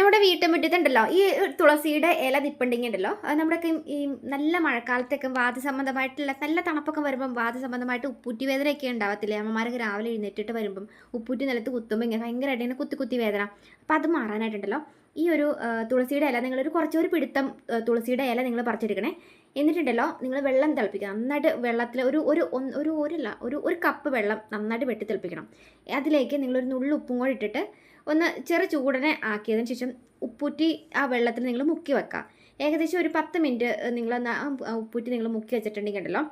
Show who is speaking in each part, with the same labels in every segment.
Speaker 1: നമ്മുടെ വീട്ടുമുറ്റത്തുണ്ടല്ലോ. ഈ തുളസിയുടെ ഇല നിപ്പുണ്ടെങ്കിൽ ഉണ്ടല്ലോ അത് നമ്മുടെയൊക്കെ ഈ നല്ല മഴക്കാലത്തൊക്കെ വാദസംബന്ധമായിട്ടുള്ള നല്ല തണുപ്പൊക്കെ വരുമ്പം വാദസംബന്ധമായിട്ട് ഉപ്പൂറ്റി വേദനയൊക്കെ ഉണ്ടാവത്തില്ലേ? അമ്മമാരൊക്കെ രാവിലെ എഴുന്നേറ്റിട്ട് വരുമ്പം ഉപ്പൂറ്റി നിലത്ത് കുത്തുമ്പോൾ ഇങ്ങനെ ഭയങ്കരമായിട്ട് ഇങ്ങനെ കുത്തി കുത്തി വേദന. അപ്പോൾ അത് മാറാനായിട്ടുണ്ടല്ലോ. ഈ ഒരു തുളസിയുടെ ഇല നിങ്ങളൊരു കുറച്ചൊരു പിടുത്തം തുളസിയുടെ ഇല നിങ്ങൾ പറിച്ചെടുക്കണേ. എന്നിട്ടുണ്ടല്ലോ നിങ്ങൾ വെള്ളം തിളപ്പിക്കണം. നന്നായിട്ട് വെള്ളത്തിൽ ഒരു ഒരു ഒരു ഒരല്ല ഒരു ഒരു കപ്പ് വെള്ളം നന്നായിട്ട് വെട്ടി തിളപ്പിക്കണം. അതിലേക്ക് നിങ്ങളൊരു നുള്ളു ഉപ്പും കൂടി ഇട്ടിട്ട് ഒന്ന് ചെറു ചൂടനെ ആക്കിയതിന് ശേഷം ഉപ്പൂറ്റി ആ വെള്ളത്തിൽ നിങ്ങൾ മുക്കി വെക്കുക ഏകദേശം ഒരു പത്ത് മിനിറ്റ് നിങ്ങൾ ഉപ്പൂറ്റി നിങ്ങൾ മുക്കി വെച്ചിട്ടുണ്ടെങ്കിൽ ഉണ്ടല്ലോ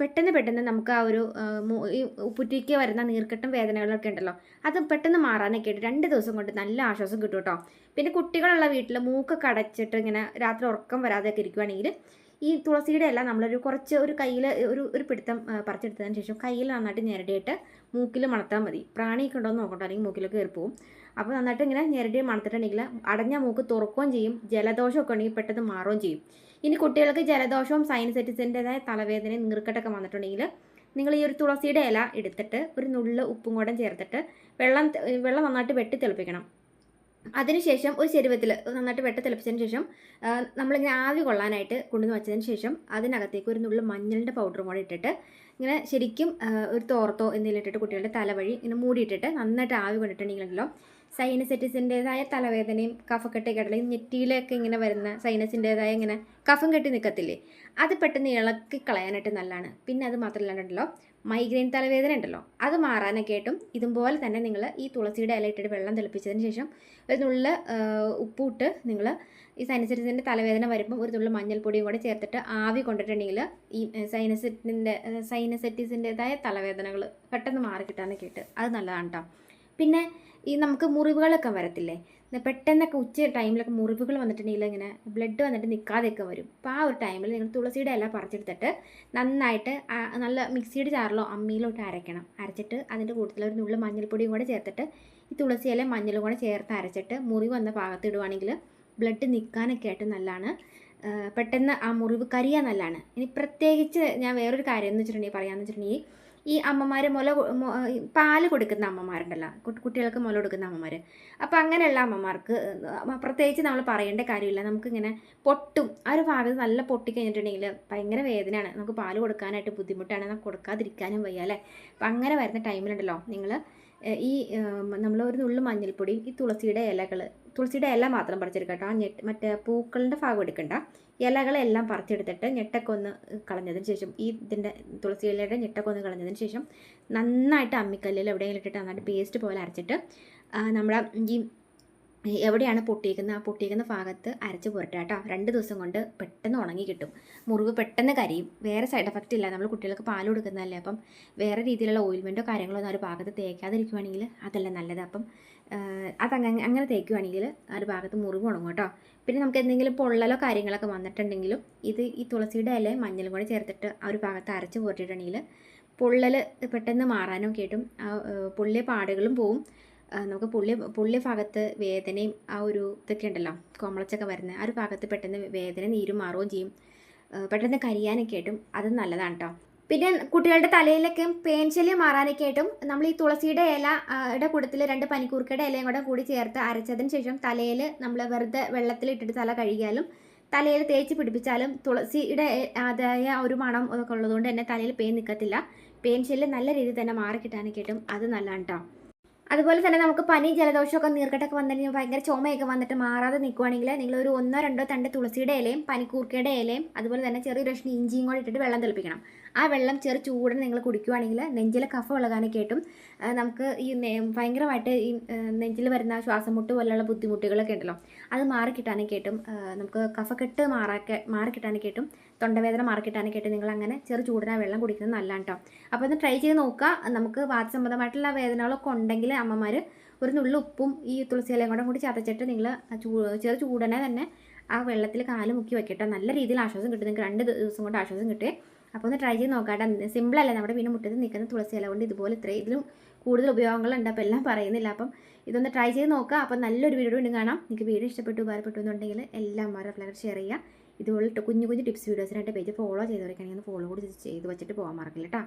Speaker 1: പെട്ടെന്ന് പെട്ടെന്ന് നമുക്ക് ആ ഒരു ഈ ഉപ്പുറ്റിക്ക് വരുന്ന നീർക്കെട്ടും വേദനകളൊക്കെ ഉണ്ടല്ലോ അത് പെട്ടെന്ന് മാറാനൊക്കെ ആയിട്ട് രണ്ട് ദിവസം കൊണ്ട് നല്ല ആശ്വാസം കിട്ടും കേട്ടോ. പിന്നെ കുട്ടികളുള്ള വീട്ടിൽ മൂക്കൊക്കെ അടച്ചിട്ട് ഇങ്ങനെ രാത്രി ഉറക്കം വരാതെയൊക്കെ ഇരിക്കുവാണെങ്കിൽ ഈ തുളസിയുടെ എല്ലാം നമ്മളൊരു കുറച്ച് ഒരു കയ്യിൽ ഒരു ഒരു പിടുത്തം പറിച്ചെടുത്തതിന് ശേഷം കയ്യിൽ നന്നായിട്ട് ഞെരടിയിട്ട് മൂക്കിൽ മണത്താൽ മതി. പ്രാണിയൊക്കെ ഉണ്ടോ എന്ന് നോക്കട്ടെ അല്ലെങ്കിൽ മൂക്കിലൊക്കെ കയറി പോകും അപ്പോൾ നന്നായിട്ട് ഇങ്ങനെ ഞെരടി മണത്തിട്ടുണ്ടെങ്കിൽ അടഞ്ഞ മൂക്ക് തുറക്കുകയും ചെയ്യും ജലദോഷമൊക്കെ ഉണ്ടെങ്കിൽ പെട്ടെന്ന് മാറുകയും ചെയ്യും. ഇനി കുട്ടികൾക്ക് ജലദോഷവും സൈനസൈറ്റിസിന്റെതായ തലവേദനയും നീർക്കെട്ടൊക്കെ വന്നിട്ടുണ്ടെങ്കിൽ നിങ്ങൾ ഈ ഒരു തുളസിയുടെ ഇല എടുത്തിട്ട് ഒരു നുള്ള് ഉപ്പും കൂടെ ചേർത്തിട്ട് വെള്ളം വെള്ളം നന്നായിട്ട് വെട്ടി തിളപ്പിക്കണം. അതിനുശേഷം ഒരു ചെരുവത്തിൽ നന്നായിട്ട് വെട്ട തിളപ്പിച്ചതിന് ശേഷം നമ്മളിങ്ങനെ ആവി കൊള്ളാനായിട്ട് കൊണ്ടുവന്ന് വെച്ചതിന് ശേഷം അതിനകത്തേക്ക് ഒരു നുള്ളിൽ മഞ്ഞളിന്റെ പൗഡറും കൂടെ ഇട്ടിട്ട് ഇങ്ങനെ ശരിക്കും ഒരു തോർത്തോ എന്തെങ്കിലും ഇട്ടിട്ട് കുട്ടികളുടെ തലവഴി ഇങ്ങനെ മൂടിയിട്ടിട്ട് നന്നായിട്ട് ആവി കൊണ്ടിട്ടുണ്ടെങ്കിലല്ലോ സൈനസെറ്റിസിന്റെതായ തലവേദനയും കഫക്കെട്ടൊക്കെ കിടലയും നെറ്റിയിലൊക്കെ ഇങ്ങനെ വരുന്ന സൈനസിന്റെതായ ഇങ്ങനെ കഫം കെട്ടി നിൽക്കത്തില്ലേ അത് പെട്ടെന്ന് ഇളക്കി കളയാനായിട്ട് നല്ലതാണ്. പിന്നെ അത് മാത്രമല്ലാണ്ടല്ലോ മൈഗ്രെയിൻ തലവേദന ഉണ്ടല്ലോ അത് മാറാനൊക്കെ ആയിട്ടും ഇതുപോലെ തന്നെ നിങ്ങൾ ഈ തുളസിയുടെ ഇലയിട്ടിട്ട് വെള്ളം തിളപ്പിച്ചതിന് ശേഷം ഒരു നുള്ള നിങ്ങൾ ഈ സൈനസിറ്റിന്റെ തലവേദന വരുമ്പോൾ ഒരു തുള്ളി മഞ്ഞൾപ്പൊടിയും കൂടെ ചേർത്തിട്ട് ആവി കൊണ്ടിട്ടുണ്ടെങ്കിൽ ഈ സൈനസിറ്റിന്റെ സൈനസെറ്റിസിന്റെതായ തലവേദനകൾ പെട്ടെന്ന് മാറി കിട്ടാനൊക്കെ ആയിട്ട് അത് നല്ലതാണ് കേട്ടോ പിന്നെ ഈ നമുക്ക് മുറിവുകളൊക്കെ വരത്തില്ലേ പെട്ടെന്നൊക്കെ ഉച്ച ടൈമിലൊക്കെ മുറിവുകൾ വന്നിട്ടുണ്ടെങ്കിൽ ഇങ്ങനെ ബ്ലഡ് വന്നിട്ട് നിൽക്കാതെയൊക്കെ വരും. അപ്പോൾ ആ ഒരു ടൈമിൽ നിങ്ങൾ തുളസിയുടെ ഇല പറിച്ചെടുത്തിട്ട് നന്നായിട്ട് നല്ല മിക്സിയുടെ ചാറിലോ അമ്മിയിലോ ഇട്ട് അരയ്ക്കണം. അരച്ചിട്ട് അതിന്റെ കൂട്ടത്തിൽ ഒരു നുള്ളു മഞ്ഞൾപ്പൊടിയും കൂടെ ചേർത്തിട്ട് ഈ തുളസി ഇല മഞ്ഞളും കൂടെ ചേർത്ത് അരച്ചിട്ട് മുറിവ് വന്ന ഭാഗത്ത് ഇടുവാണെങ്കിൽ ബ്ലഡ് നിൽക്കാനൊക്കെ ആയിട്ട് നല്ലതാണ്. പെട്ടെന്ന് ആ മുറിവ് കരിയാൻ നല്ലതാണ്. ഇനി പ്രത്യേകിച്ച് ഞാൻ വേറൊരു കാര്യം എന്ന് വെച്ചിട്ടുണ്ടെങ്കിൽ പറയാമെന്ന് വെച്ചിട്ടുണ്ടെങ്കിൽ ഈ അമ്മമാർ മുല പാൽ കൊടുക്കുന്ന അമ്മമാരുണ്ടല്ലോ. കുട്ടി- കുട്ടികൾക്ക് മുല കൊടുക്കുന്ന അമ്മമാർ അപ്പോൾ അങ്ങനെയുള്ള അമ്മമാർക്ക് പ്രത്യേകിച്ച് നമ്മൾ പറയേണ്ട കാര്യമില്ല. നമുക്കിങ്ങനെ പൊട്ടും. ആ ഒരു ഭാഗത്ത് നല്ല പൊട്ടി കഴിഞ്ഞിട്ടുണ്ടെങ്കിൽ ഭയങ്കര വേദനയാണ്. നമുക്ക് പാൽ കൊടുക്കാനായിട്ട് ബുദ്ധിമുട്ടാണ്. നമുക്ക് കൊടുക്കാതിരിക്കാനും വയ്യ അല്ലേ? അപ്പം അങ്ങനെ വരുന്ന ടൈമിലുണ്ടല്ലോ. നിങ്ങൾ ഈ നമ്മൾ ഒരു നുള്ളു മഞ്ഞൾപ്പൊടിയും ഈ തുളസിയുടെ ഇലകൾ തുളസിയുടെ ഇല മാത്രം പറിച്ചെടുക്കുക കേട്ടോ. ഞെട്ട് മറ്റേ പൂക്കളുടെ ഭാഗം എടുക്കണ്ട. ഇലകളെല്ലാം പറിച്ചെടുത്തിട്ട് ഞെട്ടൊക്കെ ഒന്ന് കളഞ്ഞതിന് ശേഷം ഈ ഇതിന്റെ തുളസി ഇലയുടെ ഞെട്ടൊക്കെ ഒന്ന് കളഞ്ഞതിന് ശേഷം നന്നായിട്ട് അമ്മിക്കല്ലിൽ എവിടെയെങ്കിലും ഇട്ടിട്ട് നന്നായിട്ട് പേസ്റ്റ് പോലെ അരച്ചിട്ട് നമ്മുടെ ഈ എവിടെയാണ് പൊട്ടിയിരിക്കുന്നത് ആ പൊട്ടിയിരിക്കുന്ന ഭാഗത്ത് അരച്ച് പുരട്ടുക കേട്ടോ. രണ്ട് ദിവസം കൊണ്ട് പെട്ടെന്ന് ഉണങ്ങി കിട്ടും. മുറിവ് പെട്ടെന്ന് കരിയും. വേറെ സൈഡ് എഫക്റ്റ് ഇല്ല. നമ്മൾ കുട്ടികൾക്ക് പാൽ കൊടുക്കുന്നതല്ലേ അപ്പം വേറെ രീതിയിലുള്ള ഓയിൽമെന്റോ കാര്യങ്ങളോ ഒന്നും ആ ഒരു ഭാഗത്ത് തേക്കാതിരിക്കുവാണെങ്കിൽ അതല്ല നല്ലത്. അപ്പം അത് അതങ്ങനെ അങ്ങനെ തേക്കുവാണെങ്കിൽ ആ ഒരു ഭാഗത്ത് മുറിവ് ഉണങ്ങും കേട്ടോ. പിന്നെ നമുക്ക് എന്തെങ്കിലും പൊള്ളലോ കാര്യങ്ങളൊക്കെ വന്നിട്ടുണ്ടെങ്കിലും ഇത് ഈ തുളസിയുടെ ഇലയും മഞ്ഞളും കൂടെ ചേർത്തിട്ട് ആ ഒരു ഭാഗത്ത് അരച്ച് പുരട്ടിയിട്ടുണ്ടെങ്കിൽ പൊള്ളൽ പെട്ടെന്ന് മാറാനൊക്കെ കേട്ടും ആ പൊള്ളിയ പാടുകളും പോവും. നമുക്ക് പുള്ളി പുള്ളി ഭാഗത്ത് വേദനയും ആ ഒരു ഇതൊക്കെ ഉണ്ടല്ലോ കോമളച്ചൊക്കെ വരുന്ന ആ ഒരു ഭാഗത്ത് പെട്ടെന്ന് വേദന നീരും മാറുകയും ചെയ്യും. പെട്ടെന്ന് കരിയാനൊക്കെ ആയിട്ടും അത് നല്ലതാണ് കേട്ടോ പിന്നെ കുട്ടികളുടെ തലയിലൊക്കെ പേൻശല്യം മാറാനൊക്കെ ആയിട്ടും നമ്മൾ ഈ തുളസിയുടെ ഇല ഇടെ കൂട്ടത്തിൽ രണ്ട് പനിക്കൂർക്കയുടെ ഇലയും കൂടെ കൂടി ചേർത്ത് അരച്ചതിന് ശേഷം തലയിൽ നമ്മൾ വെറുതെ വെള്ളത്തിൽ ഇട്ടിട്ട് തല കഴുകിയാലും തലയിൽ തേച്ച് പിടിപ്പിച്ചാലും തുളസിയുടെ അതായ ഒരു മണം ഒക്കെ ഉള്ളതുകൊണ്ട് തന്നെ തലയിൽ പേൻ നിൽക്കത്തില്ല പേൻ ശല്യം നല്ല രീതിയിൽ തന്നെ മാറി കിട്ടാനൊക്കെ ആയിട്ടും അത് നല്ലതാണ് കേട്ടോ അതുപോലെ തന്നെ നമുക്ക് പനി ജലദോഷമൊക്കെ നീർക്കെട്ടൊക്കെ വന്നിട്ട് ഭയങ്കര ചുമയൊക്കെ വന്നിട്ട് മാറാതെ നിൽക്കുവാണെങ്കിൽ നിങ്ങൾ ഒരു ഒന്നോ രണ്ടോ തണ്ട് തുളസിയുടെ ഇലയും പനിക്കൂർക്കയുടെ ഇലയും അതുപോലെ തന്നെ ചെറിയ രക്ഷണി ഇഞ്ചിയും കൂടെ ഇട്ടിട്ട് വെള്ളം തിളപ്പിക്കണം. ആ വെള്ളം ചെറു ചൂടൻ നിങ്ങൾ കുടിക്കുവാണെങ്കിൽ നെഞ്ചിലെ കഫ ഇളകാനൊക്കെ ആയിട്ടും നമുക്ക് ഈ ഭയങ്കരമായിട്ട് ഈ നെഞ്ചിൽ വരുന്ന ശ്വാസമുട്ട് പോലെയുള്ള ബുദ്ധിമുട്ടുകളൊക്കെ ഉണ്ടല്ലോ അത് മാറി കിട്ടാനൊക്കെ ആയിട്ടും നമുക്ക് കഫക്കെട്ട് മാറാക്കെ മാറി കിട്ടാനൊക്കെ ആയിട്ടും തൊണ്ടവേദന മാറി കിട്ടാനൊക്കെ ആയിട്ട് നിങ്ങൾ അങ്ങനെ ചെറു ചൂടിന് വെള്ളം കുടിക്കുന്നത് നല്ലതാണ് കേട്ടോ അപ്പോൾ ഒന്ന് ട്രൈ ചെയ്ത് നോക്കുക നമുക്ക് വാദസംബന്ധമായിട്ടുള്ള വേദനകളൊക്കെ ഉണ്ടെങ്കിൽ അമ്മമാർ ഒരു നുള്ളു ഉപ്പും ഈ തുളസി ഇലയും കൂടെ കൂടി ചതച്ചിട്ട് നിങ്ങൾ ചെറു ചൂടനെ തന്നെ ആ വെള്ളത്തിൽ കാൽ മുക്കി വെക്കട്ടോ. നല്ല രീതിയിൽ ആശ്വാസം കിട്ടും നിങ്ങൾക്ക് രണ്ട് ദിവസം കൊണ്ട് ആശ്വാസം കിട്ടുമേ അപ്പോൾ ഒന്ന് ട്രൈ ചെയ്ത് നോക്കാട്ടെ. സിമ്പിളല്ലേ നമ്മുടെ വീണ് മുറ്റത്ത് നിൽക്കുന്ന തുളസി ഇല കൊണ്ട് ഇതുപോലെ ഇത്രയും ഇതിലും കൂടുതൽ ഉപയോഗങ്ങളുണ്ട്. അപ്പോൾ എല്ലാം പറയുന്നില്ല. അപ്പം ഇതൊന്ന് ട്രൈ ചെയ്ത് നോക്കുക. അപ്പം നല്ലൊരു വീഡിയോ വീണ്ടും കാണാം. നിങ്ങൾക്ക് വീഡിയോ ഇഷ്ടപ്പെട്ടു ഉപകാരപ്പെട്ടു എന്നുണ്ടെങ്കിൽ എല്ലാം മാറി ഫ്ലവർ ഷെയർ ചെയ്യുക. ഇതുപോലെ കുഞ്ഞു കുഞ്ഞു ടിപ്സ് വീഡിയോസിനായിട്ട് പേജ് ഫോളോ ചെയ്തവരൊക്കെയാണെങ്കിൽ ഒന്ന് ഫോളോ കൂടി ചെയ്ത് വെച്ചിട്ട് പോകാൻ മറക്കില്ല കേട്ടോ